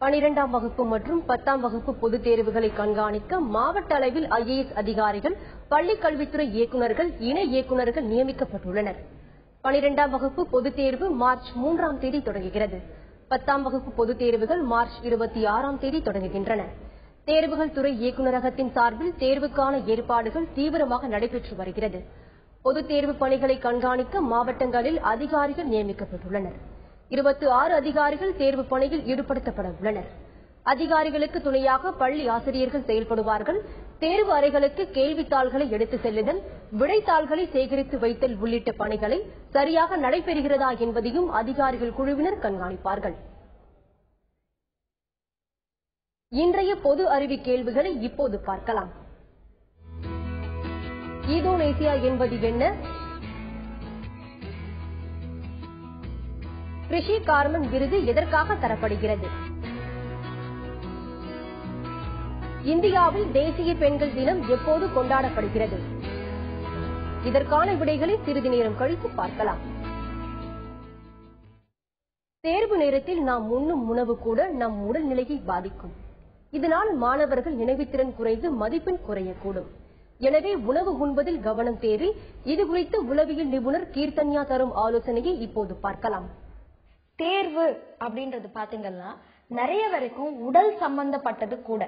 பனிரெண்டாம் வகுப்பு மற்றும் பத்தாம் வகுப்பு பொதுத் தேர்வுகளை கண்காணிக்க மாவட்ட அளவில் ஐஏஎஸ் அதிகாரிகள் பள்ளிக் கல்வித்துறை இயக்குநர்கள் இணை இயக்குநர்கள் நியமிக்கப்பட்டுள்ளனர். பனிரெண்டாம் வகுப்பு பொதுத் தேர்வு மார்ச் மூன்றாம் தேதி தொடங்குகிறது. பத்தாம் வகுப்பு பொதுத் தேர்வுகள் மார்ச் இருபத்தி ஆறாம் தேதி தொடங்குகின்றன. தேர்வுகள் துறை இயக்குநரகத்தின் சார்பில் தேர்வுக்கான ஏற்பாடுகள் தீவிரமாக நடைபெற்று வருகிறது. பொதுத் தேர்வு பணிகளை கண்காணிக்க மாவட்டங்களில் அதிகாரிகள் நியமிக்கப்பட்டுள்ளனர். இருபத்தி ஆறு அதிகாரிகள் தேர்வு பணியில் ஈடுபடுத்தப்பட உள்ளனர். அதிகாரிகளுக்கு துணையாக பள்ளி ஆசிரியர்கள் செயல்படுவார்கள். தேர்வு அறைகளுக்கு கேள்வித்தாள்களை எடுத்து செல்லுதல் விடைத்தாள்களை சேகரித்து வைத்தல் உள்ளிட்ட பணிகளை சரியாக நடைபெறுகிறதா என்பதையும் அதிகாரிகள் குழுவினர் கண்காணிப்பார்கள். இன்றைய பொது அறிவு கேள்விகளை இப்போது பார்க்கலாம். ஈதோனேசியா என்பது என்ன? கிருஷி கார்மன் விருது எதற்காக தரப்படுகிறது? இந்தியாவில் தேசிய பெண்கள் தினம் எப்போது கொண்டாடப்படுகிறது? இதற்கான விடைகளை சிறிது நேரம் கழித்து பார்க்கலாம். தேர்வு நேரத்தில் நாம் உண்ணும் உணவு கூட நம் உடல்நிலையை பாதிக்கும். இதனால் மாணவர்கள் நினைவுத்திறன் குறைந்து மதிப்பெண் குறையக்கூடும். எனவே உணவு உண்பதில் கவனம் தேவை. இது குறித்து உளவியல் நிபுணர் கீர்த்தன்யா தரும் ஆலோசனையை இப்போது பார்க்கலாம். தேர்வு அப்படின்றது பாத்தீங்கன்னா நிறைய வரைக்கும் உடல் சம்பந்தப்பட்டது கூட.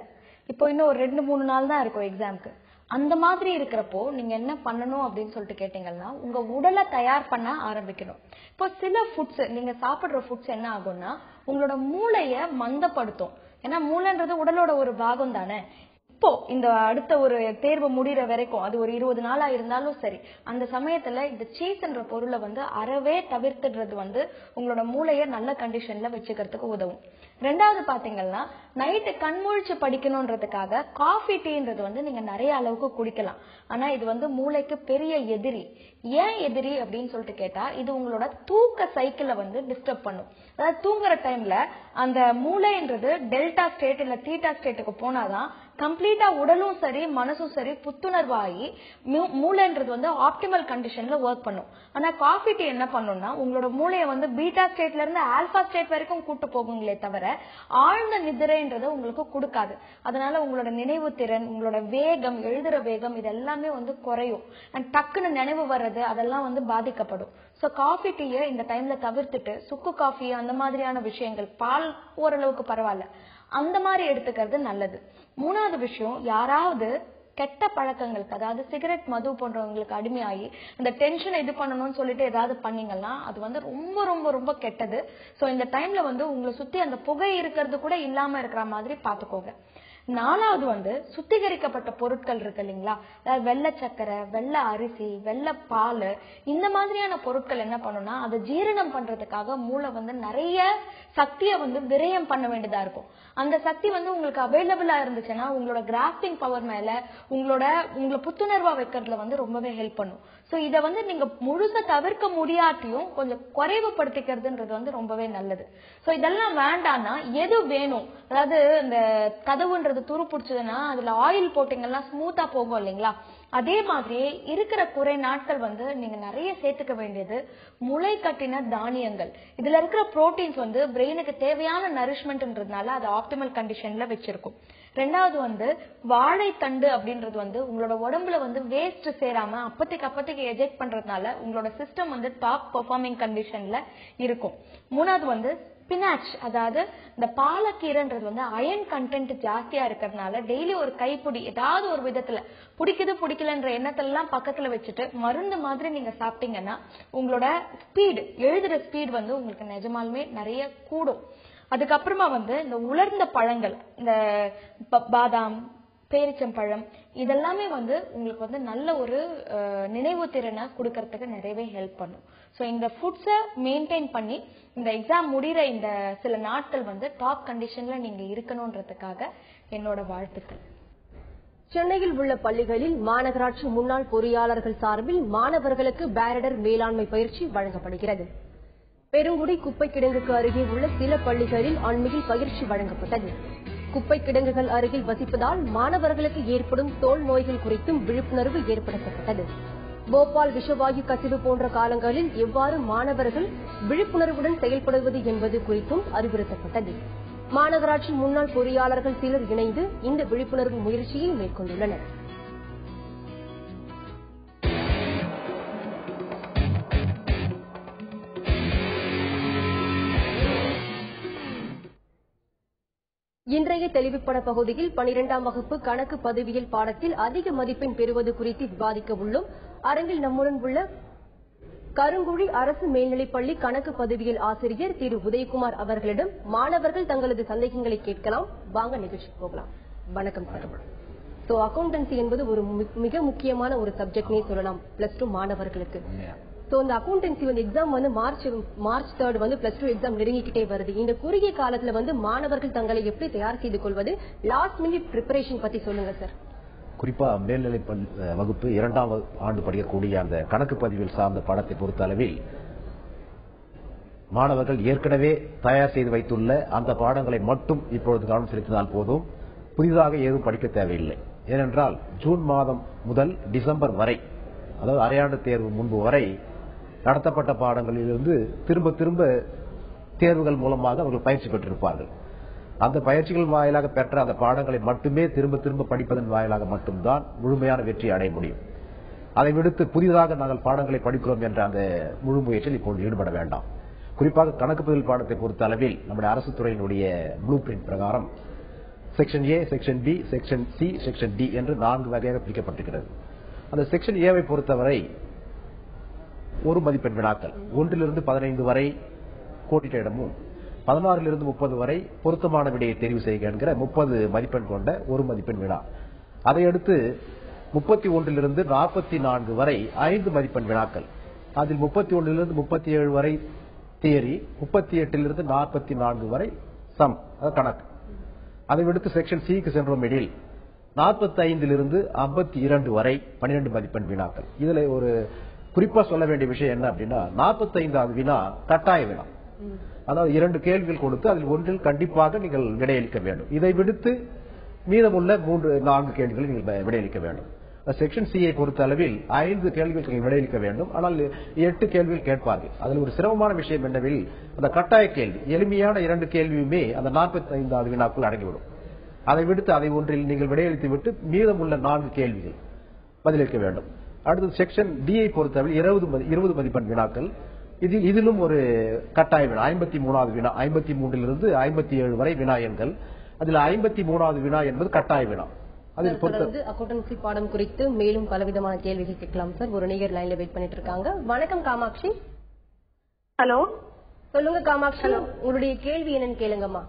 இப்போ இன்னும் ஒரு ரெண்டு மூணு நாள் தான் இருக்கும் எக்ஸாம்க்கு அந்த மாதிரி இருக்கிறப்போ நீங்க என்ன பண்ணணும் அப்படின்னு சொல்லிட்டு கேட்டீங்கன்னா உங்க உடலை தயார் பண்ண ஆரம்பிக்கணும். இப்போ சில ஃபுட்ஸ் நீங்க சாப்பிடுற ஃபுட்ஸ் என்ன ஆகும்னா உங்களோட மூளைய மந்தப்படுத்தும். ஏன்னா மூளைன்றது உடலோட ஒரு பாகம் தானே இப்போ இந்த அடுத்த ஒரு தேர்வு முடிகிற வரைக்கும் அது ஒரு இருபது நாளா இருந்தாலும் சரி அந்த சமயத்துல இந்த சீஸ்ன்ற பொருளை வந்து அறவே தவிர்த்துடுறது வந்து உங்களோட மூளையை நல்ல கண்டிஷன்ல வச்சுக்கிறதுக்கு உதவும். ரெண்டாவது பாத்தீங்கன்னா நைட்டு கண்முழிச்சு படிக்கணும்ன்றதுக்காக காஃபி டீன்றது வந்து நீங்க நிறைய அளவுக்கு குடிக்கலாம். ஆனா இது வந்து மூளைக்கு பெரிய எதிரி. ஏன் எதிரி அப்படின்னு சொல்லிட்டு கேட்டா இது உங்களோட தூக்க சைக்கிளை வந்து டிஸ்டர்ப் பண்ணும். அதாவது தூங்குற டைம்ல அந்த மூளைன்றது டெல்டா ஸ்டேட் இல்ல தீட்டா ஸ்டேட்டுக்கு போனாதான் கம்ப்ளீட்டா உடலும் சரி மனசும் சரி புத்துணர்வாகி மூ- மூளைன்றது வந்து ஆப்டிமல் கண்டிஷன்ல ஒர்க் பண்ணும். ஆனா காஃபி டீ என்ன பண்ணும்னா உங்களோட மூளையை வந்து பீட்டா ஸ்டேட்ல இருந்து ஆல்பா ஸ்டேட் வரைக்கும் கூட்டு போகுங்களே தவிர ஆழ்ந்த நிதிரைன்றது உங்களுக்கு கொடுக்காது. அதனால உங்களோட நினைவு திறன் உங்களோட வேகம் எழுதுற வேகம் இது எல்லாமே வந்து குறையும். அண்ட் டக்குன்னு நினைவு வர்றது அதெல்லாம் வந்து பாதிக்கப்படும். ஸோ காஃபி டீயை இந்த டைம்ல தவிர்த்துட்டு சுக்கு காஃபி அந்த மாதிரியான விஷயங்கள் பால் ஓரளவுக்கு பரவாயில்ல. அந்த மாதிரி எடுத்துக்கிறது நல்லது. மூணாவது விஷயம் யாராவது கெட்ட பழக்கங்களுக்கு அதாவது சிகரெட் மது போன்றவங்களுக்கு அடிமையாகி இந்த டென்ஷனை இது பண்ணணும்னு சொல்லிட்டு ஏதாவது பண்ணீங்கன்னா அது வந்து ரொம்ப ரொம்ப ரொம்ப கெட்டது. ஸோ இந்த டைம்ல வந்து உங்களை சுத்தி அந்த புகை இருக்கிறது கூட இல்லாம இருக்கிற மாதிரி பாத்துக்கோங்க நாலாவது வந்து சுத்திகரிக்கப்பட்ட பொருட்கள் இருக்கு இல்லைங்களா? அதாவது வெள்ளை சக்கரை வெள்ளை அரிசி வெள்ளை பால் இந்த மாதிரியான பொருட்கள் என்ன பண்ணும்னா அதை ஜீரணம் பண்றதுக்காக மூளை வந்து நிறைய சக்தியை வந்து விரயம் பண்ண வேண்டியதா இருக்கும். அந்த சக்தி வந்து உங்களுக்கு அவைலபிளா இருந்துச்சுன்னா உங்களோட கிராஸ்பிங் பவர் மேல உங்களோட உங்களை புத்துணர்வா வைக்கிறதுல வந்து ரொம்பவே ஹெல்ப் பண்ணும். ஸோ இதை வந்து நீங்க முழுசாக தவிர்க்க முடியாட்டியும் கொஞ்சம் குறைவுபடுத்திக்கிறதுன்றது வந்து ரொம்பவே நல்லது. ஸோ இதெல்லாம் வேண்டான்னா எது வேணும்? அதாவது இந்த கதவுன்றது துரு பிடிச்சதுன்னா அதுல ஆயில் போட்டிங்கன்னா ஸ்மூத்தா போகும் இல்லைங்களா? அதே மாதிரி இருக்கிற குறை நாட்கள் வந்து நீங்க நிறைய சேர்த்துக்க வேண்டியது முளை கட்டின தானியங்கள். இதுல இருக்கிற புரோட்டீன்ஸ் வந்து பிரெயினுக்கு தேவையான நரிஷ்மெண்ட்ன்றதுனால அது ஆப்டிமல் கண்டிஷன்ல வச்சிருக்கும். ரெண்டாவது வந்து வாழைத்தண்டு அப்படின்றது வந்து உங்களோட உடம்புல வந்து வேஸ்ட் சேராம அப்பத்துக்கு அப்பத்துக்கு எஜெக்ட் பண்றதுனால உங்களோட சிஸ்டம் வந்து டாப் பெர்ஃபார்மிங் கண்டிஷன்ல இருக்கும். மூணாவது வந்து ஸ்பினாச் அதாவது இந்த பாலக்கீரைன்றது வந்து அயன் கண்டென்ட் ஜாஸ்தியா இருக்கிறதுனால டெய்லி ஒரு கைப்பிடி ஏதாவது ஒரு விதத்துல பிடிக்குது பிடிக்கலன்ற எண்ணத்தெல்லாம் பக்கத்துல வச்சுட்டு மருந்து மாதிரி நீங்க சாப்பிட்டீங்கன்னா உங்களோட ஸ்பீடு எழுதுற ஸ்பீடு வந்து உங்களுக்கு நிஜமாலுமே நிறைய கூடும். அதுக்கப்புறமா வந்து இந்த உலர்ந்த பழங்கள் இந்த பாதாம் பேரிச்சம்பழம் இதெல்லாமே வந்து உங்களுக்கு வந்து நல்ல ஒரு நினைவு திறனை கொடுக்கறதுக்கு நிறையவே ஹெல்ப் பண்ணும். ஸோ இந்த ஃபுட்ஸை மெயின்டைன் பண்ணி இந்த எக்ஸாம் முடிகிற இந்த சில நாட்கள் வந்து டாப் கண்டிஷனில் நீங்கள் இருக்கணுன்றதுக்காக என்னோட வாழ்த்துக்கள். சென்னையில் உள்ள பள்ளிகளில் மாநகராட்சி முன்னாள் பொறியாளர்கள் சார்பில் மாணவர்களுக்கு பேரிடர் மேலாண்மை பயிற்சி வழங்கப்படுகிறது. பெருங்குடி குப்பை கிடங்குக்கு அருகே உள்ள சில பள்ளிகளில் அண்மையில் பயிற்சி வழங்கப்பட்டது. குப்பை கிடங்குகள் அருகில் வசிப்பதால் மாணவர்களுக்கு ஏற்படும் தோல் நோய்கள் குறித்தும் விழிப்புணர்வு ஏற்படுத்தப்பட்டது. போபால் விஷவாயு கசிவு போன்ற காலங்களில் எவ்வாறு மாணவர்கள் விழிப்புணர்வுடன் செயல்படுவது என்பது குறித்தும் அறிவுறுத்தப்பட்டது. மாநகராட்சி முன்னாள் பொறியாளர்கள் சிலர் இணைந்து இந்த விழிப்புணர்வு முயற்சியை மேற்கொண்டுள்ளனர். இன்றைய தெளிவுப்பட பகுதியில் பனிரெண்டாம் வகுப்பு கணக்கு பதவியில் பாடத்தில் அதிக மதிப்பெண் பெறுவது குறித்து விவாதிக்க உள்ளோம். அரங்கில் நம்முடன் உள்ள கருங்குழி அரசு மேல்நிலைப்பள்ளி கணக்கு பதவியல் ஆசிரியர் திரு. உதயகுமார் அவர்களிடம் மாணவர்கள் தங்களது சந்தேகங்களை கேட்கலாம். வாங்க நிகழ்ச்சி போகலாம். வணக்கம் சார். சோ அக்கௌண்டன்சி என்பது ஒரு மிக முக்கியமான ஒரு சப்ஜெக்ட்னே சொல்லலாம். பிளஸ் டூ மாணவர்களுக்கு. ஸோ இந்த அக்கௌண்டன்சி வந்து எக்ஸாம் வந்து மார்ச் மார்ச் தேர்ட் வந்து பிளஸ் டூ எக்ஸாம் நெருங்கிக்கிட்டே வருது. இந்த குறுகிய காலத்துல வந்து மாணவர்கள் தங்களை எப்படி தயார் செய்து கொள்வது? லாஸ்ட் மினிட் ப்ரிப்பரேஷன் பத்தி சொல்லுங்க சார் குறிப்பா மேல்நிலை வகுப்பு இரண்டாம் ஆண்டு படிக்கக்கூடிய அந்த கணக்கு பதிவில் சார்ந்த பாடத்தை பொறுத்த அளவில் மாணவர்கள் ஏற்கனவே தயார் செய்து வைத்துள்ள அந்த பாடங்களை மட்டும் இப்பொழுது கவனம் செலுத்தினால் போதும். புதிதாக ஏதும் படிக்க தேவையில்லை. ஏனென்றால் ஜூன் மாதம் முதல் டிசம்பர் வரை அதாவது அரையாண்டு தேர்வு முன்பு வரை நடத்தப்பட்ட பாடங்களிலிருந்து திரும்ப திரும்ப தேர்வுகள் மூலமாக அவர்கள் பயிற்சி பெற்றிருப்பார்கள். அந்த பயிற்சிகள் வாயிலாக பெற்ற அந்த பாடங்களை மட்டுமே திரும்ப திரும்ப படிப்பதன் வாயிலாக மட்டும்தான் முழுமையான வெற்றி அடைய முடியும். அதை விடுத்து புதிதாக நாங்கள் பாடங்களை படிக்கிறோம் என்ற அந்த முழு முயற்சியில் இப்போது ஈடுபட வேண்டாம். குறிப்பாக கணக்கு பதில் பாடத்தை பொறுத்த அளவில் நம்முடைய அரசு துறையினுடைய ப்ளூ பிரிண்ட் பிரகாரம் section A section B section C section D என்று நான்கு வகையாக பிரிக்கப்பட்டிருக்கிறது. அந்த செக்ஷன் ஏவை பொறுத்தவரை ஒரு மதிப்பெண் வினாக்கள். ஒன்றிலிருந்து பதினைந்து வரை கோடிட்ட இடமும் பதினாறிலிருந்து முப்பது வரை பொருத்தமான விடையை தெரிவு செய்க என்கிற முப்பது மதிப்பெண் கொண்ட ஒரு மதிப்பெண் வினா. அதையடுத்து முப்பத்தி ஒன்றிலிருந்து நாற்பத்தி நான்கு வரை ஐந்து மதிப்பெண் வினாக்கள். அதில் முப்பத்தி ஒன்றிலிருந்து முப்பத்தி ஏழு வரை தியரி முப்பத்தி எட்டிலிருந்து நாற்பத்தி நான்கு வரை சம் அதாவது கணக்கு. அதை விடுத்து செக்ஷன் சிக்கு சென்றோம் எனில் நாற்பத்தி ஐந்திலிருந்து ஐம்பத்தி இரண்டு வரை பன்னிரண்டு மதிப்பெண் வினாக்கள். இதுல ஒரு குறிப்பா சொல்ல வேண்டிய விஷயம் என்ன அப்படின்னா நாற்பத்தைந்தாவது வினா கட்டாய வினா. அதாவது இரண்டு கேள்விகள் கொடுத்து அதில் ஒன்றில் கண்டிப்பாக நீங்கள் விடையளிக்க வேண்டும். இதை விடுத்து மீதமுள்ள மூன்று நான்கு கேள்விகளை நீங்கள் விடையளிக்க வேண்டும். செக்ஷன் சியை பொறுத்த அளவில் ஐந்து கேள்விகளுக்கு விடையளிக்க வேண்டும். ஆனால் எட்டு கேள்விகள் கேட்பார்கள். அதில் ஒரு சிரமமான விஷயம் என்னவில் அந்த கட்டாய கேள்வி எளிமையான இரண்டு கேள்வியுமே அந்த நாற்பத்தி ஐந்தாவது வினாக்குள் அடங்கிவிடும். அதை விடுத்து அதை ஒன்றில் நீங்கள் விடையளித்து விட்டு மீதமுள்ள நான்கு கேள்விகள் பதிலளிக்க வேண்டும். அடுத்தது செக்ஷன் டியை பொறுத்தவரை இருபது இருபது மதிப்பெண் வினாக்கள். இதில் இதிலும் ஒரு கட்டாய வினா. ஐம்பத்தி மூணாவது வினா. ஐம்பத்தி மூன்றிலிருந்து ஐம்பத்தி ஏழு வரை வினா எண்கள். அதில் ஐம்பத்தி மூணாவது வினா என்பது கட்டாய வினா. அதில் பொறுத்த தொடர்ந்து அக்கௌண்டன்சி பாடம் குறித்து மேலும் பலவிதமான கேள்விகள் கேட்கலாம் சார். ஒரு நேயர் லைன்ல வெயிட் பண்ணிட்டு இருக்காங்க. வணக்கம் காமாட்சி. ஹலோ? சொல்லுங்க காமாட்சி. உங்களுடைய கேள்வி என்னன்னு கேளுங்கம்மா.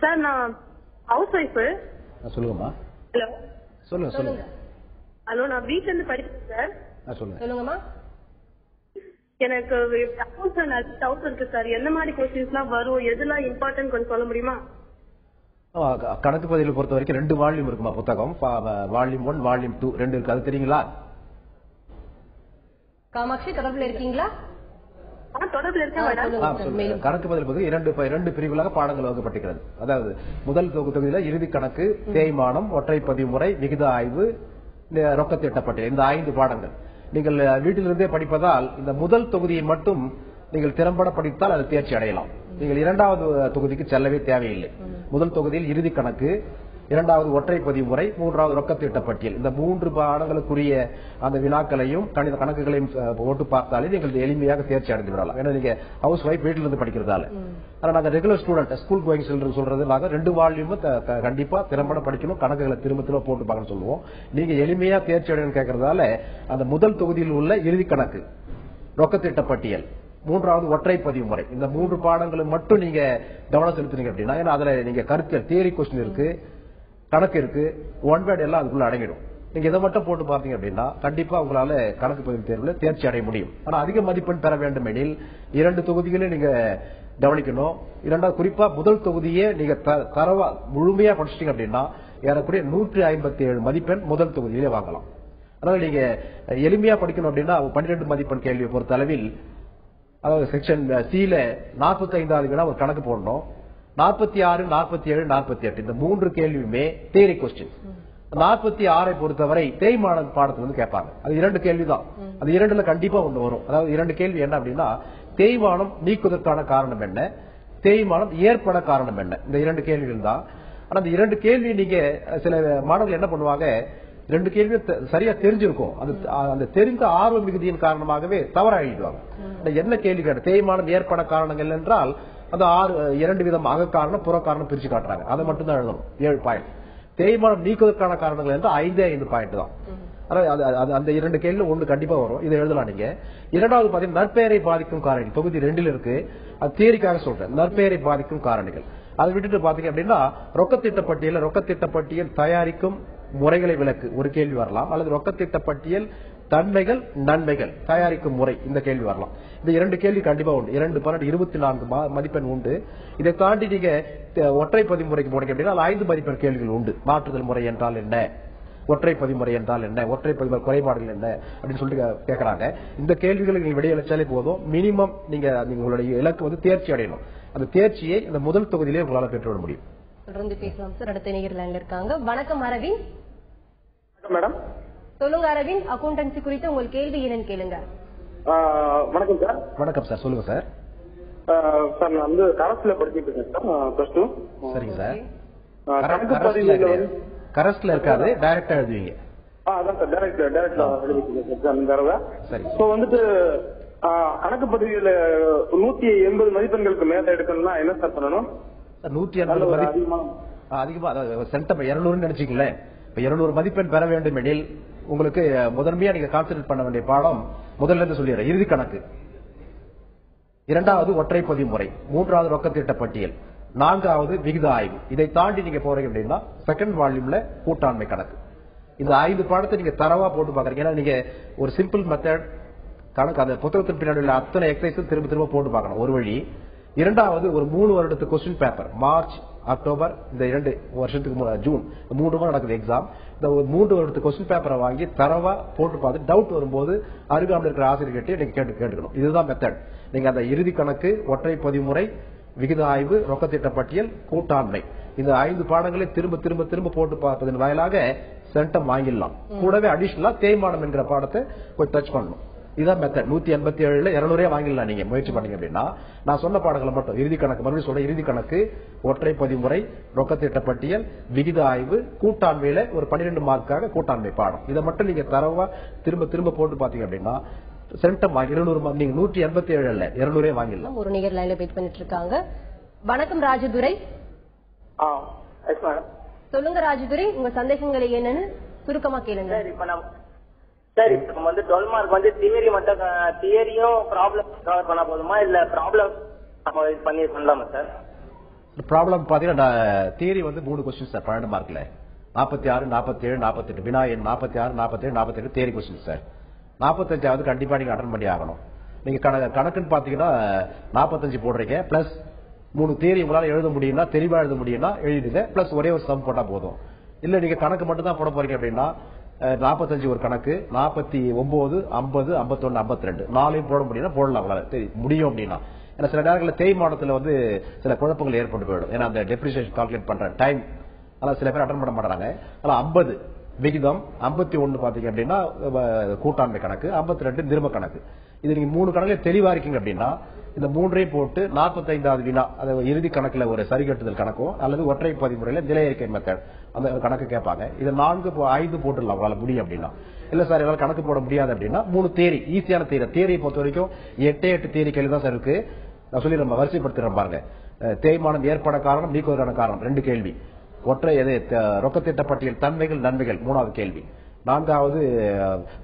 சார் நான் ஹவுஸ் ஒய்ஃபு. சொல்லுங்கம்மா. ஹலோ? சொல்லுங்க. சொல்லுங்க. ஹலோ நான் வீட்ல இருந்து சார் ஆ, சொல்லுங்க சொல்லுங்கம்மா. எனக்கு அக்கௌண்ட்ஸ்ல நிறைய டவுட் இருக்கு சார் என்ன மாதிரி கொஸ்டின்ஸ்லாம் வரும்? எதுலாம் இம்பார்ட்டன்ட் கொஞ்சம் சொல்ல முடியுமா? கணக்கு பதிவில் பொறுத்த வரைக்கும் ரெண்டு வால்யூம் இருக்குமா புத்தகம்? வால்யூம் ஒன் வால்யூம் டூ ரெண்டு இருக்கு. அது தெரியுங்களா? காமாட்சி தொடர்புல இருக்கீங்களா? கணக்கு பதில் பகுதி இரண்டு ப- இரண்டு பிரிவுகளாக பாடங்கள் வகுக்கப்பட்டிருக்கிறது. அதாவது முதல் தொகு- தொகுதியில இறுதி கணக்கு தேய்மானம் ஒற்றை பதிவு முறை விகித ஆய்வு ரொக்க திட்டப்பட்டியல் இந்த ஐந்து பாடங்கள். நீங்கள் வீட்டிலிருந்தே படிப்பதால் இந்த முதல் தொகுதியை மட்டும் நீங்கள் திறம்பட படித்தால் அது தேர்ச்சி அடையலாம். நீங்கள் இரண்டாவது தொகுதிக்கு செல்லவே தேவையில்லை. முதல் தொகுதியில் இறுதி கணக்கு இரண்டாவது ஒற்றை பதிவு முறை மூன்றாவது ரொக்க திட்ட பட்டியல். இந்த மூன்று பாடங்களுக்குரிய அந்த வினாக்களையும் கணித கணக்குகளையும் போட்டு பார்த்தாலே நீங்கள் எளிமையாக தேர்ச்சி அடைந்து விடலாம். ஏன்னா நீங்க ஹவுஸ் ஒய்ஃப் வீட்டில இருந்து படிக்கிறதால ஆனா நாங்க regular student school going children சொல்றது நாங்க ரெண்டு க- கண்டிப்பா திறம்பட படிக்கணும் கணக்குகளை திரும்ப திரும்ப போட்டு பார்க்கணும்னு சொல்லுவோம். நீங்க எளிமையா தேர்ச்சி அடையணும்னு கேட்கறதால அந்த முதல் தொகுதியில் உள்ள இறுதி கணக்கு ரொக்க திட்ட பட்டியல் மூன்றாவது ஒற்றை பதிவு முறை. இந்த மூன்று பாடங்களும் மட்டும் நீங்க கவனம் செலுத்துனீங்க அப்படின்னா ஏன்னா அதுல நீங்க கருத்து தியரி கொஸ்டின் இருக்கு. கணக்கு இருக்கு ஒன் வேர்டு எல்லாம் அதுக்குள்ள அடங்கிடும். நீங்க இதை மட்டும் போட்டு பார்த்தீங்க அப்படின்னா கண்டிப்பா உங்களால கணக்கு பதிவு தேர்வுல தேர்ச்சி அடைய முடியும். ஆனா அதிக மதிப்பெண் பெற வேண்டும் எனில் இரண்டு தொகுதிகளையும் நீங்க கவனிக்கணும். இரண்டாவது குறிப்பா முதல் தொகுதியே நீங்க த- தரவா முழுமையா படிச்சிட்டீங்க அப்படின்னா ஏறக்குறைய நூற்றி ஐம்பத்தி ஏழு மதிப்பெண் முதல் தொகுதியிலே வாங்கலாம். அதனால நீங்க எளிமையா படிக்கணும் அப்படின்னா பன்னிரெண்டு மதிப்பெண் கேள்வியை பொறுத்த அளவில் அதாவது செக்ஷன் சில நாற்பத்தி ஐந்தாவது ஒரு கணக்கு போடணும். நாற்பத்தி ஆறு நாற்பத்தி ஏழு நாற்பத்தி எட்டு. இந்த மூன்று கேள்வியுமே தேரி கொஸ்டின் நாற்பத்தி ஆறை பொறுத்தவரை தேய்மான பாடத்துல வந்து கேட்பாங்க. அது இரண்டு கேள்விதான். அது இரண்டுல கண்டிப்பா ஒண்ணு வரும். அதாவது இரண்டு கேள்வி என்ன அப்படின்னா தேய்மானம் நீக்குவதற்கான காரணம் என்ன? தேய்மானம் ஏற்பட காரணம் என்ன? இந்த இரண்டு கேள்விகள் தான். ஆனா இந்த இரண்டு கேள்வி நீங்க சில மாணவர்கள் என்ன பண்ணுவாங்க? ரெண்டு கேள்வி சரியா தெரிஞ்சிருக்கும். அது அந்த தெரிந்த ஆர்வ மிகுதியின் காரணமாகவே தவறாகிடுவாங்க என்ன கேள்வி கேட்ட தேய்மானம் ஏற்பட காரணங்கள் என்றால் அந்த ஆறு இரண்டு விதம் அகக்காரணம் காரணம் பிரிச்சு காட்டுறாங்க. அதை மட்டும் தான் எழுதணும். ஏழு பாயிண்ட் தேய்மானம் நீக்குவதற்கான காரணங்கள் வந்து ஐந்தே ஐந்து பாயிண்ட் தான். அந்த இரண்டு கேள்வி ஒன்று கண்டிப்பா வரும். இதை எழுதலாம் நீங்க. இரண்டாவது பாத்தீங்கன்னா நற்பெயரை பாதிக்கும் காரணி தொகுதி ரெண்டில் இருக்கு. அது தியரிக்காக சொல்றேன். நற்பெயரை பாதிக்கும் காரணிகள். அதை விட்டுட்டு பாத்தீங்க அப்படின்னா ரொக்க திட்டப்பட்டியல் ரொக்க பட்டியல் தயாரிக்கும் முறைகளை விளக்கு. ஒரு கேள்வி வரலாம். அல்லது ரொக்க பட்டியல் தன்மைகள் நன்மைகள். தயாரிக்கும் முறை. இந்த கேள்வி வரலாம். இந்த இரண்டு கேள்வி கண்டிப்பா உண்டு. இரண்டு பன்னெண்டு இருபத்தி நான்கு மதிப்பெண் உண்டு. இதை தாண்டி நீங்க ஒற்றை பதிமுறைக்கு போனீங்க அப்படின்னா ஐந்து மதிப்பெண் கேள்விகள் உண்டு. மாற்றுதல் முறை என்றால் என்ன? ஒற்றை பதிமுறை என்றால் என்ன? ஒற்றை பதிமுறை குறைபாடுகள் என்ன? அப்படின்னு சொல்லிட்டு கே- கேக்குறாங்க. இந்த கேள்விகளுக்கு நீங்க விடையளிச்சாலே போதும். மினிமம் நீங்க உங்களுடைய இலக்கு வந்து தேர்ச்சி அடையணும். அந்த தேர்ச்சியை இந்த முதல் தொகுதியிலே உங்களால பெற்றுவிட முடியும். தொடர்ந்து பேசலாம் சார். அடுத்த நேயர் லைன்ல இருக்காங்க. வணக்கம் அரவிந்த். வணக்கம் மேடம். சொல்லுங்க அரவிந்த் அக்கௌண்டன்சி குறித்து உங்கள் கேள்வி என்னன்னு கேளுங்க வணக்கம் சார். வணக்கம் சார் சொல்லுங்க சார். ஆஹ் சார் நான் வந்து கரஸ்ல படிச்சிட்டு இருக்கேன் சார். பிளஸ் டூ சரிங்க சார். கணக்கு கரஸ்ல இருக்காது டைரக்டா எழுதுவீங்க. ஆ அதான் சார் டைரக்ட் டைரக்ட் எழுதிட்டு சார் வந்துட்டு ஆஹ் கணக்கு பதிவுல நூத்தி எண்பது மதிப்பெண்களுக்கு மேல எடுக்கணும்னா என்ன சார் பண்ணணும்? நூத்தி எண்பது ஒரு மதிப்பு அதிகமான ஆ, அதிகமா சென்டம் இருநூறுன்னு நினைச்சீங்களேன் இப்ப இருநூறு மதிப்பெண் பெற வேண்டும் எனில் உங்களுக்கு முதன்மையா நீங்க கான்சென்ட்ரேட் பண்ண வேண்டிய பாடம் முதல்ல இருந்து சொல்லிடுறேன். இறுதி கணக்கு. இரண்டாவது ஒற்றை பதிவு முறை மூன்றாவது ரொக்க திட்ட பட்டியல். நான்காவது விகித ஆய்வு. இதை தாண்டி நீங்க போறீங்க அப்படின்னா செகண்ட் வால்யூம்ல கூட்டாண்மை கணக்கு. இந்த ஐந்து பாடத்தை நீங்க தரவா போட்டு பாக்குறீங்க ஏன்னா நீங்க ஒரு சிம்பிள் மெத்தட் கணக்கு அந்த புத்தகத்தின் பின்னாடி உள்ள அத்தனை எக்ஸசைஸும் திரும்ப திரும்ப போட்டு பார்க்கணும். ஒரு வழி. இரண்டாவது ஒரு மூணு வருடத்து கொஸ்டின் பேப்பர் மார்ச் அக்டோபர் இந்த இரண்டு வருஷத்துக்கு மு- ஜூன் மூன்று மாதம் நடக்குது எக்ஸாம் இந்த மூன்று வருடத்து கொஸ்டின் பேப்பரை வாங்கி தரவா போட்டு பார்த்து டவுட் வரும்போது அருகாமல் இருக்கிற ஆசிரியர்கிட்ட நீங்க கேட்டு கேட்டுக்கணும். இதுதான் மெத்தட் நீங்க அந்த இறுதி கணக்கு ஒற்றை பதிமுறை விகித ஆய்வு ரொக்கத்திட்ட பட்டியல் கூட்டாண்மை. இந்த ஐந்து பாடங்களை திரும்ப திரும்ப திரும்ப போட்டு பார்ப்பதன் வாயிலாக சென்டம் வாங்கிடலாம். கூடவே அடிஷனலா தேய்மானம் என்கிற பாடத்தை போய் டச் பண்ணணும். இதுதான் மெத்தட் நூத்தி எண்பத்தி ஏழுல இருநூறே வாங்கிடலாம் நீங்க. முயற்சி பண்ணீங்க அப்படின்னா நான் சொன்ன பாடங்களை மட்டும். இறுதி கணக்கு மறுபடியும் சொல்ற இறுதி கணக்கு. ஒற்றை பதிமுறை ரொக்கத்திட்ட பட்டியல் விகித ஆய்வு கூட்டாண்மையில ஒரு பன்னிரெண்டு மார்க்காக கூட்டாண்மை பாடம். இதை மட்டும் நீங்க தரவா திரும்ப திரும்ப போட்டு பாத்தீங்க அப்படின்னா சென்டம் வாங்கி இருநூறு நீங்க நூற்றி எண்பத்தி ஏழு இல்ல இருநூறே வாங்கிடலாம். ஒரு நேயர் லைன்ல வெயிட் பண்ணிட்டு இருக்காங்க. வணக்கம் ராஜதுரை. ஆ எஸ் மேடம் சொல்லுங்க ராஜதுரை உங்க சந்தேகங்களை என்னன்னு சுருக்கமா கேளுங்க. சார் இப்போ நம்ம வந்து டுவெல் மார்க் வந்து தியரி மட்டும் தியரியும் ப்ராப்ளம் கவர் பண்ணா போதுமா? இல்ல ப்ராப்ளம் நம்ம இது பண்ணி பண்ணலாமா சார் ப்ராப்ளம் பாத்தீங்கன்னா தியரி வந்து மூணு கொஸ்டின் சார் பன்னெண்டு மார்க்ல நாற்பத்தி ஆறு நாற்பத்தி ஏழு நாற்பத்தி எட்டு வினா எண் நாற்பத்தி ஆறு நாற்பத்தி ஏழு நாற்பத்தி எட்டு தியரி கொஸ்டின் சார் நாற்பத்தஞ்சாவது கண்டிப்பா நீங்க அட்டன் பண்ணி ஆகணும். நீங்க கணக்கு கணக்குன்னு பாத்தீங்கன்னா நாற்பத்தஞ்சு போடுறீங்க. பிளஸ் மூணு தேரி உங்களால எழுத முடியும்னா தெளிவா எழுத முடியும்னா எழுதிடுங்க. பிளஸ் ஒரே ஒரு சம் போட்டா போதும். இல்ல நீங்க கணக்கு மட்டும் தான் போட போறீங்க அப்படின்னா நாற்பத்தஞ்சு ஒரு கணக்கு நாற்பத்தி ஒன்பது ஐம்பது ஐம்பத்தொன்னு ஐம்பத்தி ரெண்டு நாலையும் போட முடியும்னா போடலாம் முடியும் அப்படின்னா. ஏன்னா சில நேரங்களில் தேய்மானத்துல வந்து சில குழப்பங்கள் ஏற்பட்டு போயிடும். ஏன்னா அந்த டெப்ரிசியேஷன் கால்குலேட் பண்ற டைம் ஆனால் சில பேர் அட்டன் பண்ண மாட்டாங்க. ஆனால் ஐம்பது விகிதம் ஐம்பத்தி ஒன்று பார்த்தீங்க அப்படின்னா கூட்டாண்மை கணக்கு ஐம்பத்தி ரெண்டு நிருப கணக்கு. இது நீங்க மூணு கணக்குல தெளிவா இருக்கீங்க அப்படின்னா இந்த மூன்றையும் போட்டு நாற்பத்தைந்தாவது வினா அதை இறுதி கணக்குல ஒரு சரிகட்டுதல் கணக்கும் அல்லது ஒற்றை பதிமுறையில நிலையறிக்கை மெத்தட் அந்த கணக்கு கேட்பாங்க. இது நான்கு போ- ஐந்து போட்டுடலாம் அவங்களால முடியும் அப்படின்னா. இல்ல சார் என்னால் கணக்கு போட முடியாது அப்படின்னா மூணு தேரி ஈஸியான தேரி. தேரியை பொறுத்த வரைக்கும் எட்டே எட்டு தேரி கேள்வி தான் சார் இருக்கு. நான் சொல்லி நம்ம வரிசைப்படுத்துறேன் பாருங்க. தேய்மானம் ஏற்பட காரணம் நீக்குவதற்கான காரணம். ரெண்டு கேள்வி. ஒற்றை எது ரொக்கத்திட்ட பட்டியல் தன்மைகள் நன்மைகள். மூணாவது கேள்வி. நான்காவது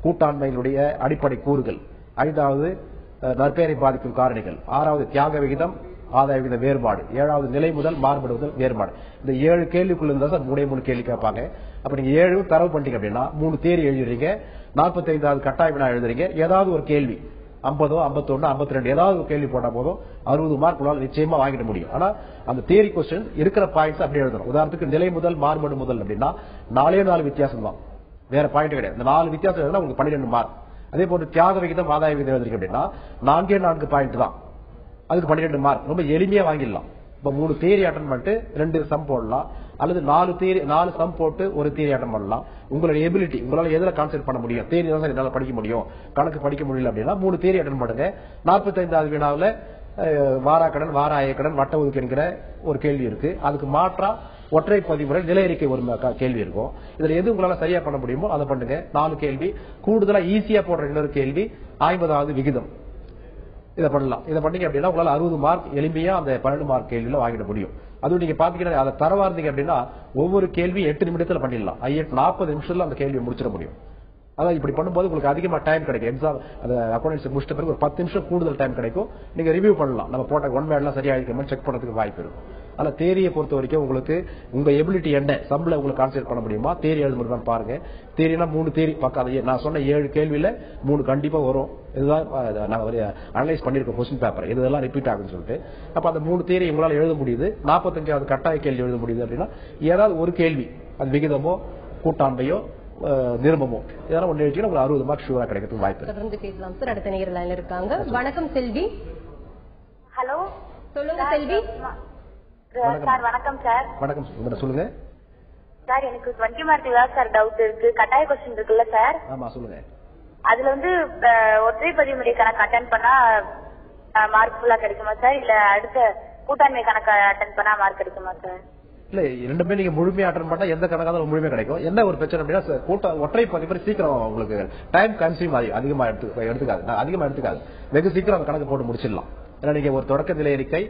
கூட்டாண்மையினுடைய அடிப்படை கூறுகள். ஐந்தாவது நற்பெயரை பாதிக்கும் காரணிகள். ஆறாவது தியாக விகிதம். ஆதாய விகித வேறுபாடு. ஏழாவது நிலை முதல் மாறுபடு முதல் வேறுபாடு. இந்த ஏழு கேள்விக்குள்ள இருந்தா சார் மூணே மூணு கேள்வி கேட்பாங்க. அப்ப நீங்க ஏழு தரவு பண்ணிட்டீங்க அப்படின்னா மூணு தேரி எழுதுறீங்க. நாற்பத்தி ஐந்தாவது கட்டாய வினா எழுதுறீங்க. ஏதாவது ஒரு கேள்வி. ஐம்பதோ ஐம்பத்தொன்னு ஐம்பத்தி ரெண்டு ஏதாவது ஒரு கேள்வி போட்டா போதும். அறுபது மார்க் உங்களால நிச்சயமா வாங்கிட முடியும். ஆனா அந்த தேரி கொஸ்டின் இருக்கிற பாயிண்ட்ஸ் அப்படி எழுதணும். உதாரணத்துக்கு நிலை முதல் மாறுபடு முதல் அப்படின்னா நாலே நாலு வித்தியாசம் தான். வேற பாயிண்ட் கிடையாது. இந்த நாலு வித்தியாசம் எழுதினா உங்களுக்கு பன்னிரெண்டு மார்க் அதே போன்று தியாக விகிதம் ஆதாய விகிதம் எழுதுறீங்க அப்படின்னா நான்கே நான்கு பாயிண்ட் தான். அதுக்கு பன்னிரெண்டு மார்க் ரொம்ப எளிமையா வாங்கிடலாம். இப்ப மூணு தேரி அட்டன் பண்ணிட்டு ரெண்டு சம் போடலாம். அல்லது நாலு தேரி நாலு சம் போட்டு ஒரு தேரி அட்டன் பண்ணலாம். உங்களுடைய எபிலிட்டி உங்களால எதுல கான்சென்ட் பண்ண முடியும்? தேரி தான் சார் என்னால படிக்க முடியும். கணக்கு படிக்க முடியல அப்படின்னா மூணு தேரி அட்டன் பண்ணுங்க. நாற்பத்தைந்தாவது வினாவில் வாராக்கடன் வாராக்கடன் வாராயக்கடன் வட்ட ஒதுக்கு என்கிற ஒரு கேள்வி இருக்கு. அதுக்கு மாற்றா ஒற்றை பதிவுரை நிலை அறிக்கை ஒரு கேள்வி இருக்கும். இதுல எது உங்களால சரியா பண்ண முடியுமோ அதை பண்ணுங்க. நாலு கேள்வி. கூடுதலா ஈஸியா போடுற இன்னொரு கேள்வி ஐம்பதாவது விகிதம். இதை பண்ணலாம். இதை பண்ணீங்க அப்படின்னா உங்களால் அறுபது மார்க் எளிமையா அந்த பன்னெண்டு மார்க் கேள்வியில வாங்கிட முடியும். அதுவும் நீங்க பாத்தீங்கன்னா அதை தரவா இருந்தீங்க அப்படின்னா ஒவ்வொரு கேள்வி எட்டு நிமிடத்துல பண்ணிடலாம். எட்டு நாற்பது நிமிஷத்துல அந்த கேள்வியை முடிச்சிட முடியும். அதான் இப்படி பண்ணும்போது உங்களுக்கு அதிகமாக டைம் கிடைக்கும். எக்ஸாம் அந்த அக்கௌண்ட்ஸ் முடிச்சிட்ட பிறகு ஒரு பத்து நிமிஷம் கூடுதல் டைம் கிடைக்கும். நீங்க ரிவ்யூ பண்ணலாம். நம்ம போட்ட ஒன் மேட்லாம் சரியா இருக்கிற செக் பண்ணுறதுக்கு வாய்ப்பு இருக்கும். ஆனா தேரியை பொறுத்த வரைக்கும் உங்களுக்கு உங்க எபிலிட்டி என்ன? சம்பள உங்களுக்கு கான்சென்ட் பண்ண முடியுமா? தேரி எழுத முடியுமா பாருங்க. தேரினா மூணு தேரி பக்கம் நான் சொன்ன ஏழு கேள்வியில மூணு கண்டிப்பா வரும். இதுதான் நான் ஒரு அனலைஸ் பண்ணிருக்கேன் கொஸ்டின் பேப்பர் இதெல்லாம் ரிப்பீட் ஆகுன்னு சொல்லிட்டு. அப்ப அந்த மூணு தேரி உங்களால எழுத முடியுது. நாற்பத்தஞ்சாவது கட்டாய கேள்வி எழுத முடியுது அப்படின்னா ஏதாவது ஒரு கேள்வி அது விகிதமோ கூட்டாண்மையோ நிருபமோ இதெல்லாம் ஒன்று எழுதினா உங்களுக்கு அறுபது மார்க் ஷூரா கிடைக்கிறதுக்கு வாய்ப்பு. தொடர்ந்து பேசலாம் சார். அடுத்த நேயர் லைன்ல இருக்காங்க. வணக்கம் செல்வி. ஹலோ. சொல்லுங்க செல்வி. சார் வணக்கம். சார் வணக்கம் சொல்லுங்க. சார் எனக்கு டுவெண்ட்டி மார்க் தான் சார் டவுட் இருக்கு. கட்டாய கொஸ்டின் இருக்குல்ல சார்? ஆமா சொல்லுங்க. அதுல வந்து ஒற்றை பதிமுறை கணக்கு அட்டன் பண்ணா மார்க் ஃபுல்லா கிடைக்குமா சார் இல்ல அடுத்த கூட்டாண்மை கணக்கு அட்டன் பண்ணா மார்க் கிடைக்குமா சார் இல்ல ரெண்டுமே நீங்க முழுமையா அட்டன் பண்ணா எந்த கணக்காக முழுமையா கிடைக்கும். என்ன ஒரு பிரச்சனை அப்படின்னா கூட்ட ஒற்றை பதிவு சீக்கிரம் உங்களுக்கு டைம் கன்சியூம் ஆகி அதிகமா எடுத்து எடுத்துக்காது. அதிகமா எடுத்துக்காது. வெகு சீக்கிரம் அந்த கணக்கு போட்டு முடிச்சிடலாம். ஏன்னா நீங்க ஒரு தொடக்க நிலை அறிக்கை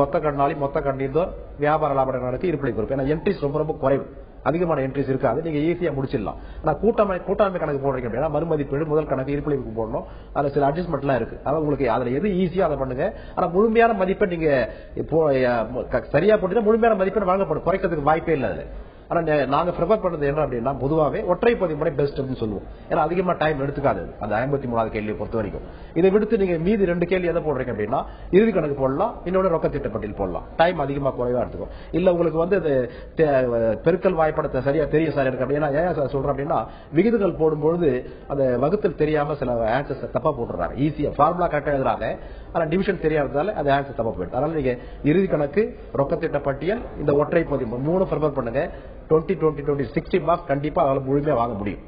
மொத்த கடனாளி மொத்த கண்டிந்தோர் வியாபார லாப நடக்கு இருப்படை குறிப்பு ஏன்னா என்ட்ரிஸ் ரொம்ப ரொம்ப குறைவு. அதிகமான என்ட்ரிஸ் இருக்காது. நீங்க ஈஸியா முடிச்சிடலாம். ஆனா கூட்டமை கூட்டாண்மை கணக்கு போடுறீங்க அப்படின்னா மறுமதிப்பீடு முதல் கணக்கு இருப்பிழைப்பு போடணும். அதுல சில அட்ஜஸ்ட்மெண்ட்லாம் இருக்கு. அதாவது உங்களுக்கு அதுல எது ஈஸியா அதை பண்ணுங்க. ஆனா முழுமையான மதிப்பை நீங்க சரியா போட்டீங்கன்னா முழுமையான மதிப்பெண் வாங்கப்படும். குறைக்கிறதுக்கு வாய்ப்பே இல்லை ஆனா நாங்க ப்ரிஃபர் பண்றது என்ன அப்படின்னா பொதுவாகவே ஒற்றை பதிமுறை பெஸ்ட் அப்படின்னு சொல்லுவோம். ஏன்னா அதிகமா டைம் எடுத்துக்காது அந்த ஐம்பத்தி மூணாவது கேள்வியை பொறுத்த வரைக்கும். இதை விடுத்து நீங்க மீதி ரெண்டு கேள்வி எதை போடுறீங்க அப்படின்னா இறுதி கணக்கு போடலாம் இன்னொன்று ரொக்க திட்டப்பட்டியல் போடலாம். டைம் அதிகமா குறைவா எடுத்துக்கும் இல்ல உங்களுக்கு வந்து அது தே- பெருக்கல் வாய்ப்படத்தை சரியா தெரியும் சார் எனக்கு அப்படின்னா ஏன் சார் சொல்றேன் அப்படின்னா விகிதங்கள் போடும்பொழுது அந்த வகுத்தல் தெரியாம சில ஆன்சர்ஸ் தப்பா போட்டுறாங்க. ஈஸியா ஃபார்முலா கரெக்டா எழுதுறாங்க. ஆனா டிவிஷன் தெரியாததால அது ஆன்சர் தப்பா போயிடுது அதனால நீங்க இறுதி கணக்கு ரொக்க திட்ட பட்டியல் இந்த ஒற்றை பதிவு மூணு ப்ரிஃபர் பண்ணுங்க. Twenty twenty twenty sixty marks கண்டிப்பா அவளை முழுமையா வாங்க முடியும்.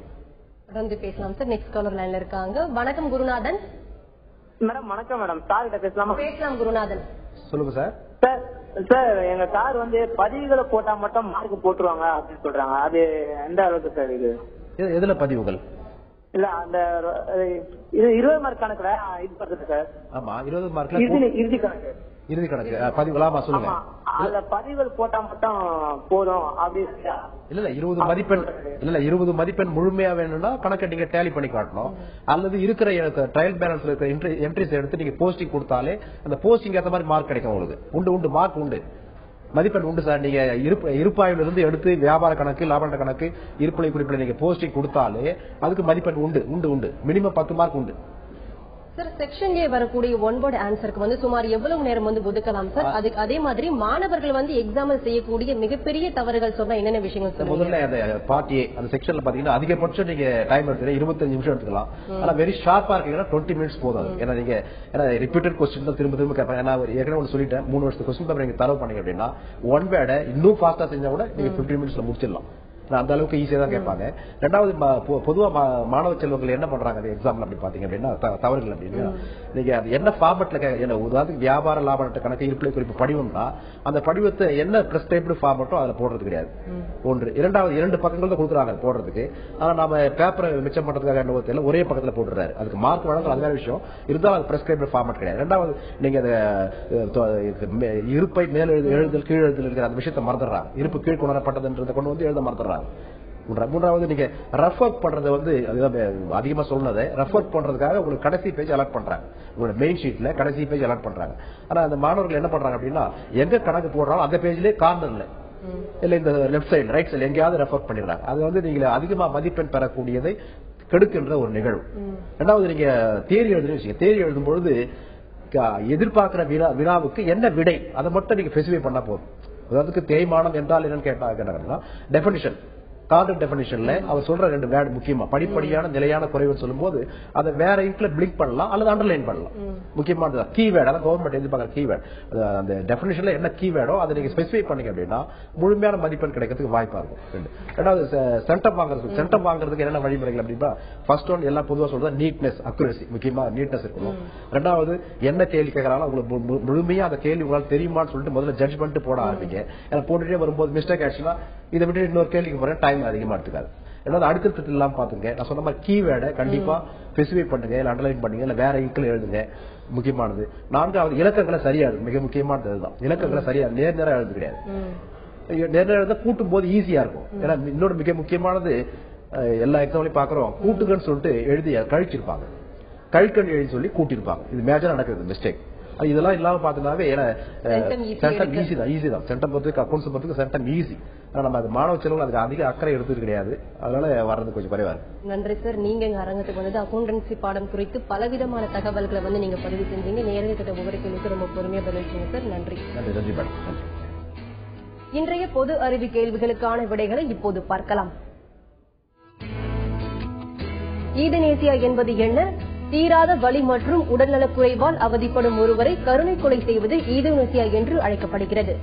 தொடர்ந்து பேசலாம் சார். நெக்ஸ்ட் காலர் லைன்ல இருக்காங்க. வணக்கம் குருநாதன். மேடம் வணக்கம் மேடம். சார் கிட்ட பேசலாமா? பேசலாம் குருநாதன். சொல்லுங்க சார். சார் சார் எங்க சார் வந்து பதிவுகளை போட்டா மட்டும் மார்க் போட்டுருவாங்க அப்படின்னு சொல்றாங்க. அது எந்த அளவுக்கு சார் இது? எது- எதுல பதிவுகள்? இல்ல அந்த இது இருபது மார்க் கணக்குல இது பண்றது சார் ஆமா இருபது மார்க்ல இறுதி கணக்கு. இறுதி கணக்கு ஆமா சொல்லுங்க. அதுல பதிவுகள் போட்டா மட்டும் போதும் அப்படின்னு இல்ல இல்ல இருபது மதிப்பெண் இல்ல இல்ல இருபது மதிப்பெண் முழுமையா வேணும்னா கணக்கை நீங்க டேலி பண்ணி காட்டணும். அல்லது இருக்கிற ட்ரையல் பேலன்ஸ்ல இருக்கிற என்ட்ரிஸ் எடுத்து நீங்க போஸ்டிங் கொடுத்தாலே அந்த போஸ்டிங் ஏத்த மாதிரி மார்க் கிடைக்கும் உங்களுக்கு. உண்டு உண்டு மார்க் உண்டு. மதிப்பெண் உண்டு சார். நீங்க இருப்பு இருப்பாயில இருந்து எடுத்து வியாபார கணக்கு லாபண்ட கணக்கு இருப்பலை குறிப்பிட நீங்க போஸ்டிங் கொடுத்தாலே அதுக்கு மதிப்பெண் உண்டு உண்டு உண்டு. மினிமம் பத்து மார்க் உண்டு. சார் செக்ஷன் ஏ வரக்கூடிய ஒன்பது ஆன்சருக்கு வந்து சுமார் எவ்வளவு நேரம் வந்து ஒதுக்கலாம் சார் அதுக்கு அதே மாதிரி மாணவர்கள் வந்து எக்ஸாமில் செய்யக்கூடிய மிகப்பெரிய தவறுகள் சொன்னா என்னென்ன விஷயங்கள் சொல்லுங்க முதல்ல அந்த பார்ட்டி அந்த செக்ஷன்ல பாத்தீங்கன்னா அதிகபட்சம் நீங்க டைம் எடுத்துக்கலாம் இருபத்தஞ்சு நிமிஷம் எடுத்துக்கலாம். ஆனா வெரி ஷார்ப்பா இருக்கீங்கன்னா டுவெண்ட்டி மினிட்ஸ் போதும். ஏன்னா நீங்க ஏன்னா ரிப்பீட்டட் கொஸ்டின் தான் திரும்ப திரும்ப கேட்பாங்க. ஏன்னா ஒரு ஏற்கனவே ஒன்று சொல்லிட்டேன். மூணு வருஷத்துக்கு கொஸ்டின் பேப்பர் நீங்க தரவு பண்ணீங்க அப்படின்னா ஒன் வேர்டை இன்னும் ஃபாஸ்டா செஞ்சா கூட நீங்க பிப்டீன் மினிட்ஸ்ல முடிச்சிடலாம். அந்த அளவுக்கு ஈஸியா தான் கேட்பாங்க. ரெண்டாவது ம- பொ- பொதுவா மா- மாணவ செல்வங்கள் என்ன பண்றாங்க அந்த எக்ஸாம்ல அப்படி பாத்தீங்க அப்படின்னா தவறுகள் அப்படின்னா. நீங்க அது என்ன ஃபார்மட்ல என்ன உதாரணத்துக்கு வியாபார லாப நட்ட கணக்கு இருப்பிலை குறிப்பு படிவம்னா அந்த படிவத்தை என்ன பிரிஸ்கிரைப்டு ஃபார்மட்டோ அதுல போடுறது கிடையாது. ஒன்று. இரண்டாவது இரண்டு பக்கங்கள் தான் கொடுக்குறாங்க போடுறதுக்கு. ஆனா நம்ம பேப்பரை மிச்சம் பண்றதுக்காக என்ன தெரியல ஒரே பக்கத்துல போட்டுறாரு. அதுக்கு மார்க் வழங்கல் அது வேற விஷயம். இருந்தாலும் அது பிரிஸ்கிரைப்டு ஃபார்மட் கிடையாது. ரெண்டாவது நீங்க இருப்பை மேல் எழுது எழுதல் கீழ் எழுதல் இருக்கிற அந்த விஷயத்தை மறந்துடுறாங்க. இருப்பு கீழ் கொணரப்பட்டதுன்றதை கொண்டு வந்து எழுத மறந்துடுறாங்க. மூன்றா- மூன்றாவது நீங்க ரஃப் ஒர்க் பண்றது வந்து அதிகமா சொன்னது ரஃப் ஒர்க் பண்றதுக்காக உங்களுக்கு கடைசி பேஜ் அலர்ட் பண்றாங்க. உங்களோட மெயின் ஷீட்ல கடைசி பேஜ் அலர்ட் பண்றாங்க. ஆனா அந்த மாணவர்கள் என்ன பண்றாங்க அப்படின்னா எங்க கணக்கு போடுறாலும் அந்த பேஜ்லயே கார்னர்ல இல்ல இந்த லெஃப்ட் சைடு ரைட் சைடு எங்கேயாவது ரெஃபர் பண்ணிடுறாங்க. அது வந்து நீங்க அதிகமா மதிப்பெண் பெறக்கூடியதை கெடுக்கின்ற ஒரு நிகழ்வு. ரெண்டாவது நீங்க தேரி எழுதுறீங்க தேரி எழுதும் பொழுது எதிர்பார்க்கிற வினா வினாவுக்கு என்ன விடை? அதை மட்டும் நீங்க ஸ்பெசிஃபை பண்ணா போதும். அதுக்கு தேய்மானம் என்றால் என்னன்னு கேட்டா கேட்டாங்கன்னா டெபினிஷன் கார்டு டெபினிஷன்ல அவர் சொல்ற ரெண்டு வேர்டு முக்கியமா. படிப்படியான நிலையான குறைவு சொல்லும்போது அதை வேற இங்க்ல பிளிக் பண்ணலாம் அல்லது அண்டர்லைன் பண்ணலாம். முக்கியமானது கீவேர்டு அதான் கவர்மெண்ட் எதிர்பார்க்குற கீவேர்டு அந்த டெபினிஷன்ல என்ன கீவேர்டோ அதை நீங்க ஸ்பெசிஃபை பண்ணீங்க அப்படின்னா முழுமையான மதிப்பெண் கிடைக்கிறதுக்கு வாய்ப்பா இருக்கும். ரெண்டு. ரெண்டாவது சென்டம் வாங்குறதுக்கு சென்டம் வாங்குறதுக்கு என்னென்ன வழிமுறைகள் அப்படின்னா ஃபர்ஸ்ட் ஒன் எல்லாம் பொதுவா சொல்றது நீட்னஸ் அக்குரசி முக்கியமா நீட்னஸ் இருக்கணும். ரெண்டாவது என்ன கேள்வி கேட்கறாலும் உங்களுக்கு முழுமையா அந்த கேள்வி உங்களுக்கு தெரியுமான்னு சொல்லிட்டு முதல்ல ஜட்ஜ் பண்ணிட்டு போட ஆரம்பிங்க. ஏன்னா போட்டுட்டே வரும்போது மிஸ்டேக் ஆச்சுன்னா இதை விட்டு இன்னொரு கேள்விக்கு போறேன். டைம் அதிகமா எடுத்துக்காது. ரெண்டாவது அடுத்தது இல்லாம பாத்துங்க நான் சொன்ன மாதிரி கீவேர்டை கண்டிப்பா ஸ்பெசிஃபை பண்ணுங்க இல்ல அண்டர்லைன் பண்ணுங்க இல்ல வேற இங்கில் எழுதுங்க. முக்கியமானது. நான்காவது இலக்கங்களை சரியா எழுது மிக முக்கியமானது அதுதான். இலக்கங்களை சரியா நேர் நேரம் எழுது கிடையாது. நேர் நேரம் எழுத கூட்டும் போது ஈஸியா இருக்கும். ஏன்னா இன்னொரு மிக முக்கியமானது எல்லா எக்ஸாம்லயும் பாக்குறோம் கூட்டுகன்னு சொல்லிட்டு எழுதி கழிச்சிருப்பாங்க. கழிக்கண் எழுதி சொல்லி கூட்டியிருப்பாங்க இது மேஜர் நடக்குது மிஸ்டேக் இதெல்லாம் இல்லாம பாத்தீங்கன்னாவே ஏன்னா சென்டம். ஈஸி தான் ஈஸி தான். சென்டம் பொறுத்துக்கு அக்கௌண்ட்ஸ் பொறுத்துக்கு சென்டம் ஈஸி ஆனா நம்ம அது மாணவ செலவுல அதுக்கு அதிக அக்கறை எடுத்தது கிடையாது. அதனால வர்றது கொஞ்சம் குறைவா இருக்கு. நன்றி சார் நீங்க எங்க அரங்கத்துக்கு வந்தது அக்கௌண்டன்சி பாடம் குறித்து பலவிதமான தகவல்களை வந்து நீங்க பதிவு செஞ்சீங்க. நேரடி கிட்ட ஒவ்வொரு கேள்விக்கு ரொம்ப பொறுமையா பதில் சார் நன்றி. நன்றி நன்றி மேடம் நன்றி. இன்றைய பொது அறிவு கேள்விகளுக்கான விடைகளை இப்போது பார்க்கலாம். ஈதனேசியா என்பது என்ன? தீராத வலி மற்றும் உடல்நலக் குறைவால் அவதிப்படும் ஒருவரை கருணை கொலை செய்வது ஈதனேசியா என்று அழைக்கப்படுகிறது.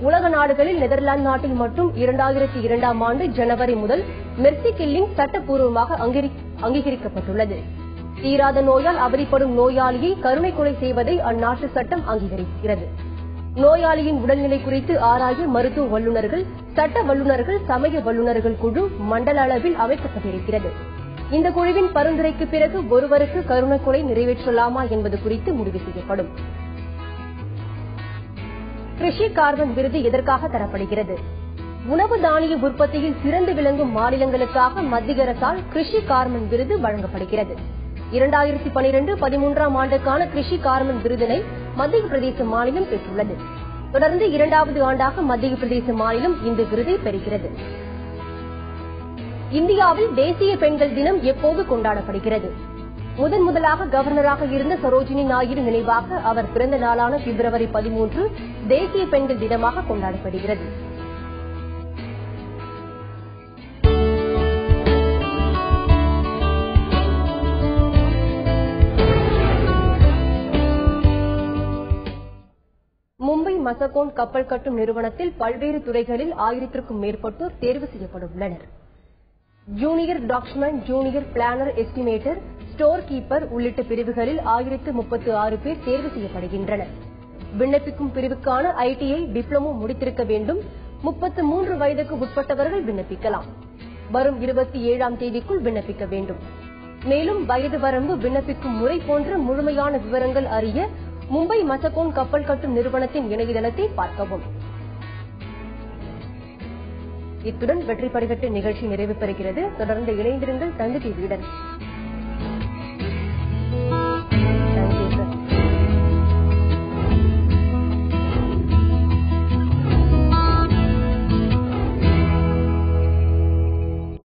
உலக நாடுகளில் நெதர்லாந்து நாட்டில் மட்டும் இரண்டாயிரத்தி இரண்டாம் ஆண்டு ஜனவரி முதல் மெர்சி கில்லிங் சட்டப்பூர்வமாக அங்கீகரிக்கப்பட்டுள்ளது. தீராத நோயால் அவதிப்படும் நோயாளியை கருணை கொலை செய்வதை அந்நாட்டு சட்டம் அங்கீகரிக்கிறது. நோயாளியின் உடல்நிலை குறித்து ஆராய மருத்துவ வல்லுநர்கள் சட்ட வல்லுநர்கள் சமய வல்லுநர்கள் குழு மண்டல அளவில் அமைக்கப்பட்டிருக்கிறது. இந்த குழுவின் பரிந்துரைக்கு பிறகு ஒருவருக்கு கருணை நிறைவேற்றலாமா என்பது குறித்து முடிவு செய்யப்படும். கிருஷி கார்பன் விருது எதற்காக தரப்படுகிறது? உணவு தானிய உற்பத்தியில் சிறந்து விளங்கும் மாநிலங்களுக்காக மத்திய அரசால் கிருஷி கார்மன் விருது வழங்கப்படுகிறது. இரண்டாயிரத்தி பனிரெண்டு பதிமூன்றாம் ஆண்டுக்கான கிருஷி கார்மன் விருதினை மத்திய பிரதேச மாநிலம் பெற்றுள்ளது. தொடர்ந்து இரண்டாவது ஆண்டாக மத்திய பிரதேச மாநிலம் இந்த விருதை பெறுகிறது. இந்தியாவில் தேசிய பெண்கள் தினம் எப்போது கொண்டாடப்படுகிறது? முதன் முதலாக கவர்னராக இருந்த சரோஜினி நாயுடு நினைவாக அவர் பிறந்த நாளான பிப்ரவரி பதிமூன்று தேசிய பெண்கள் தினமாக கொண்டாடப்படுகிறது. மும்பை மசகோன் கப்பல் கட்டும் நிறுவனத்தில் பல்வேறு துறைகளில் ஆயிரத்திற்கும் மேற்பட்டோர் தேர்வு செய்யப்பட்டுள்ளனர் junior draughtsman junior planner estimator store keeper உள்ளிட்ட பிரிவுகளில் ஆயிரத்து முப்பத்து ஆறு பேர் தேர்வு செய்யப்படுகின்றனர். விண்ணப்பிக்கும் பிரிவுக்கான ஐடிஐ டிப்ளமோ முடித்திருக்க வேண்டும். முப்பத்து மூன்று வயதுக்கு உட்பட்டவர்கள் விண்ணப்பிக்கலாம். வரும் இருபத்தி ஏழாம் தேதிக்குள் விண்ணப்பிக்க வேண்டும். மேலும் வயது வரம்பு விண்ணப்பிக்கும் முறை போன்ற முழுமையான விவரங்கள் அறிய மும்பை மசகோன் கப்பல் கட்டும் நிறுவனத்தின் இணையதளத்தை பார்க்கவும். இத்துடன் வெற்றி படிகட்டு நிகழ்ச்சி நிறைவு பெறுகிறது. தொடர்ந்து இணைந்திருங்கள் தந்து டிவியுடன்